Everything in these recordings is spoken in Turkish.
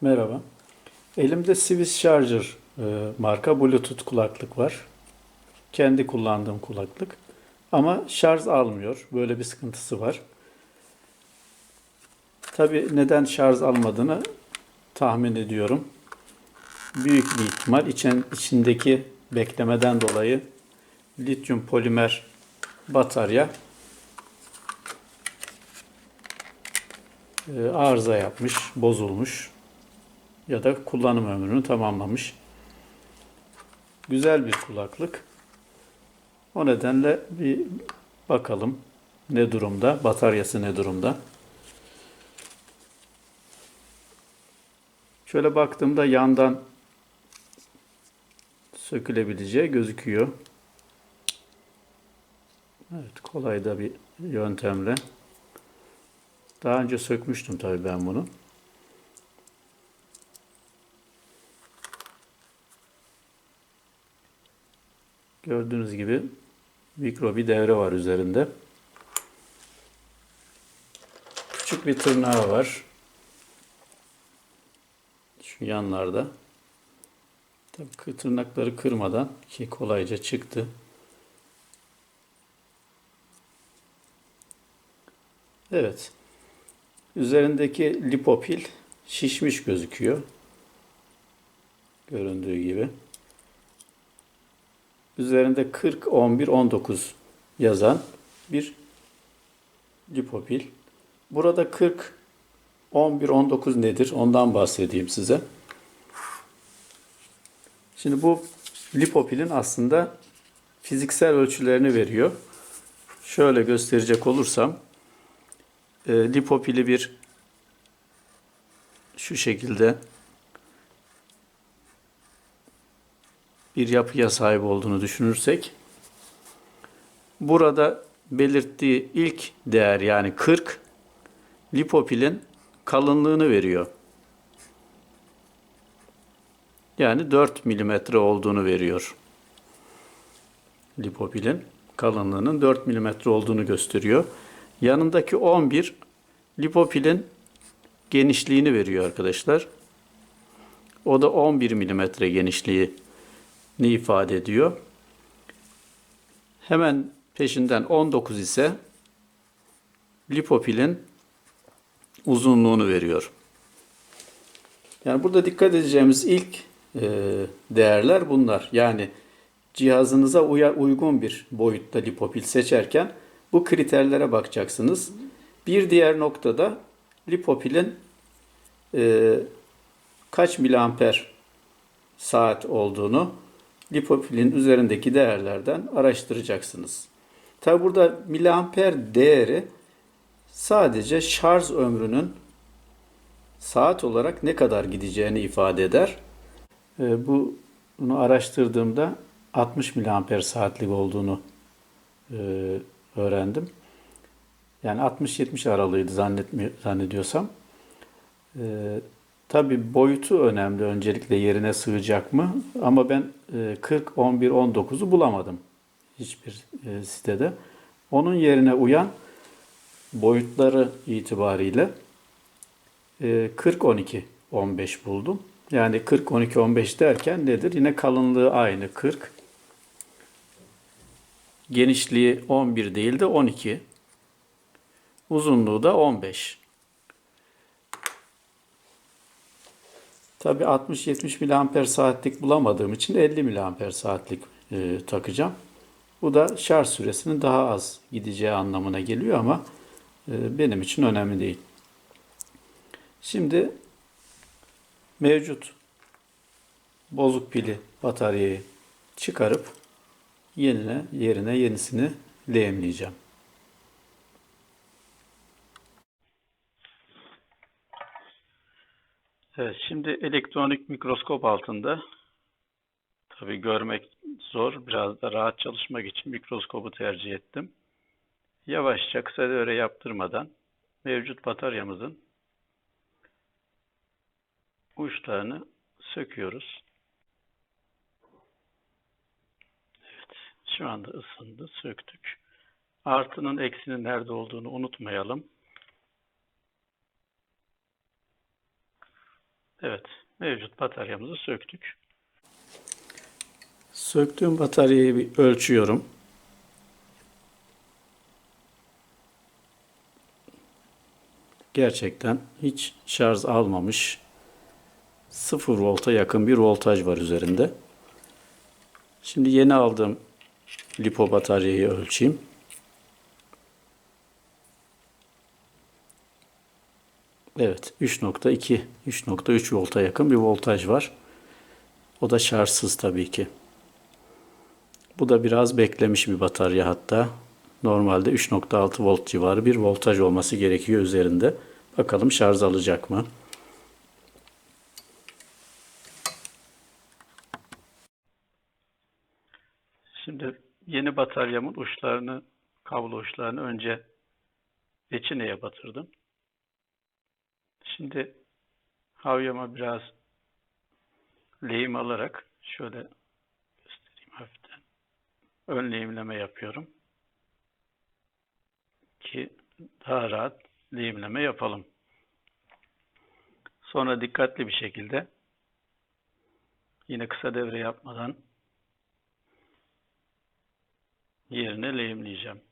Merhaba. Elimde Swiss Charger e, marka Bluetooth kulaklık var. Kendi kullandığım kulaklık. Ama şarj almıyor. Böyle bir sıkıntısı var. Tabii neden şarj almadığını tahmin ediyorum. Büyük bir ihtimal için, içindeki beklemeden dolayı lityum polimer batarya e, arıza yapmış, bozulmuş ya da kullanım ömrünü tamamlamış. Güzel bir kulaklık. O nedenle bir bakalım ne durumda, bataryası ne durumda. Şöyle baktığımda yandan sökülebileceği gözüküyor. Evet, kolay da bir yöntemle. Daha önce sökmüştüm tabii ben bunu. Gördüğünüz gibi mikro bir devre var üzerinde. Küçük bir tırnağı var. Şu yanlarda. Tabii tırnakları kırmadan ki kolayca çıktı. Evet. Üzerindeki lipopil şişmiş gözüküyor. Göründüğü gibi. Üzerinde 40 11 19 yazan bir lipopil. Burada 40 11 19 nedir? Ondan bahsedeyim size. Şimdi bu lipopilin aslında fiziksel ölçülerini veriyor. Şöyle gösterecek olursam e, lipopili bir şu şekilde bir yapıya sahip olduğunu düşünürsek burada belirttiği ilk değer yani 40 lipopilin kalınlığını veriyor. Yani 4 milimetre olduğunu veriyor. Lipopilin kalınlığının 4 milimetre olduğunu gösteriyor. Yanındaki 11 lipopilin genişliğini veriyor arkadaşlar. O da 11 milimetre genişliği ni ifade ediyor. Hemen peşinden 19 ise lipopilin uzunluğunu veriyor. Yani burada dikkat edeceğimiz ilk e, değerler bunlar. Yani cihazınıza uygun bir boyutta lipopil seçerken bu kriterlere bakacaksınız. Bir diğer noktada lipopilin e, kaç miliamper saat olduğunu lipopilin üzerindeki değerlerden araştıracaksınız. Tabi burada miliamper değeri sadece şarj ömrünün saat olarak ne kadar gideceğini ifade eder. E, bu bunu araştırdığımda 60 miliamper saatlik olduğunu e, öğrendim. Yani 60-70 aralığıydı zannediyorsam. Tabi boyutu önemli öncelikle yerine sığacak mı? Ama ben 40, 11, 19'u bulamadım hiçbir e, sitede. Onun yerine uyan boyutları itibariyle 40, 12, 15 buldum. Yani 40, 12, 15 derken nedir? Yine kalınlığı aynı 40. Genişliği 11 değil de 12. Uzunluğu da 15. Tabi 60-70 miliamper saatlik bulamadığım için 50 miliamper saatlik e, takacağım. Bu da şarj süresinin daha az gideceği anlamına geliyor ama e, benim için önemli değil. Şimdi mevcut bozuk pili bataryayı çıkarıp yenine yerine yenisini lehimleyeceğim. Evet, şimdi elektronik mikroskop altında tabi görmek zor. Biraz da rahat çalışmak için mikroskobu tercih ettim. Yavaşça kısa devre yaptırmadan mevcut bataryamızın uçlarını söküyoruz. Evet, şu anda ısındı, söktük. Artının eksinin nerede olduğunu unutmayalım. Evet, mevcut bataryamızı söktük. Söktüğüm bataryayı bir ölçüyorum. Gerçekten hiç şarj almamış. 0 volta yakın bir voltaj var üzerinde. Şimdi yeni aldığım lipo bataryayı ölçeyim. Evet 3.2 3.3 volta yakın bir voltaj var. O da şarjsız tabii ki. Bu da biraz beklemiş bir batarya hatta. Normalde 3.6 volt civarı bir voltaj olması gerekiyor üzerinde. Bakalım şarj alacak mı? Şimdi yeni bataryamın uçlarını, kablo uçlarını önce reçineye batırdım. Şimdi havyama biraz lehim alarak şöyle göstereyim hafiften. Ön lehimleme yapıyorum. Ki daha rahat lehimleme yapalım. Sonra dikkatli bir şekilde yine kısa devre yapmadan yerine lehimleyeceğim.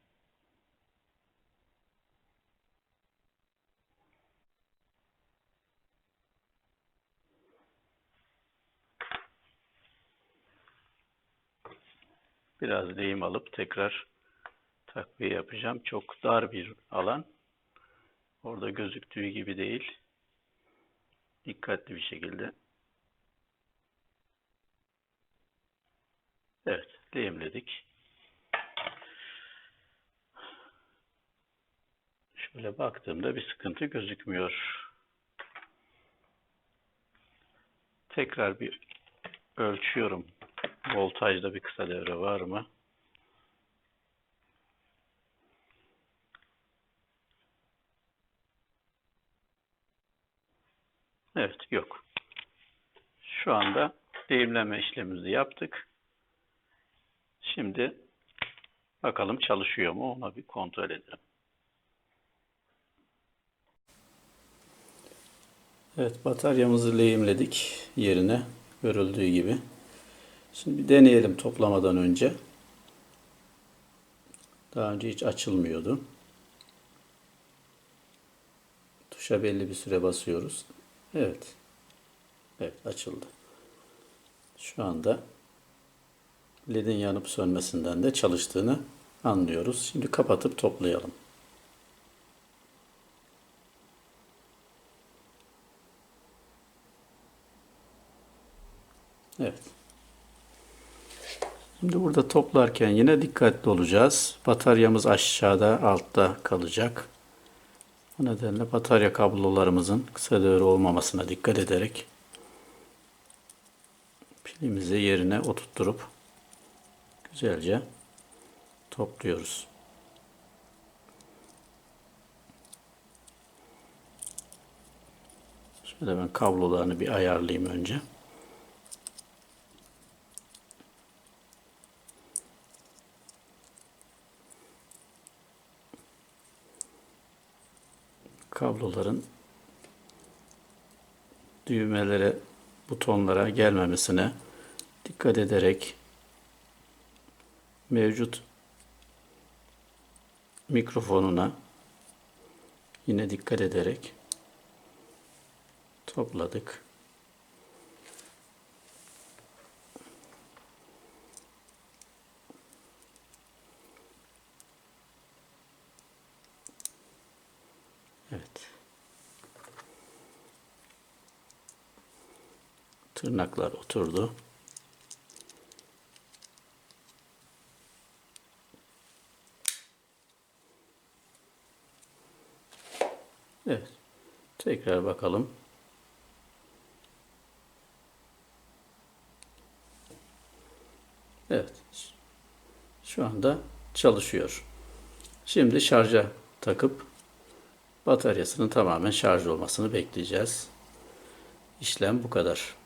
Biraz lehim alıp tekrar takviye yapacağım. Çok dar bir alan. Orada gözüktüğü gibi değil. Dikkatli bir şekilde. Evet, lehimledik. Şöyle baktığımda bir sıkıntı gözükmüyor. Tekrar bir ölçüyorum. Voltajda bir kısa devre var mı? Evet, yok. Şu anda lehimleme işlemimizi yaptık. Şimdi bakalım çalışıyor mu? Ona bir kontrol edelim. Evet, bataryamızı lehimledik yerine görüldüğü gibi. Şimdi bir deneyelim toplamadan önce. Daha önce hiç açılmıyordu. Tuşa belli bir süre basıyoruz. Evet. Evet açıldı. Şu anda ledin yanıp sönmesinden de çalıştığını anlıyoruz. Şimdi kapatıp toplayalım. Evet. Şimdi burada toplarken yine dikkatli olacağız. Bataryamız aşağıda, altta kalacak. Bu nedenle batarya kablolarımızın kısa devre olmamasına dikkat ederek pilimizi yerine oturtturup güzelce topluyoruz. Şöyle ben kablolarını bir ayarlayayım önce. Kabloların düğmelere, butonlara gelmemesine dikkat ederek mevcut mikrofonuna yine dikkat ederek topladık. Evet. Tırnaklar oturdu. Evet. Tekrar bakalım. Evet. Şu anda çalışıyor. Şimdi şarja takıp bataryasının tamamen şarj olmasını bekleyeceğiz. İşlem bu kadar.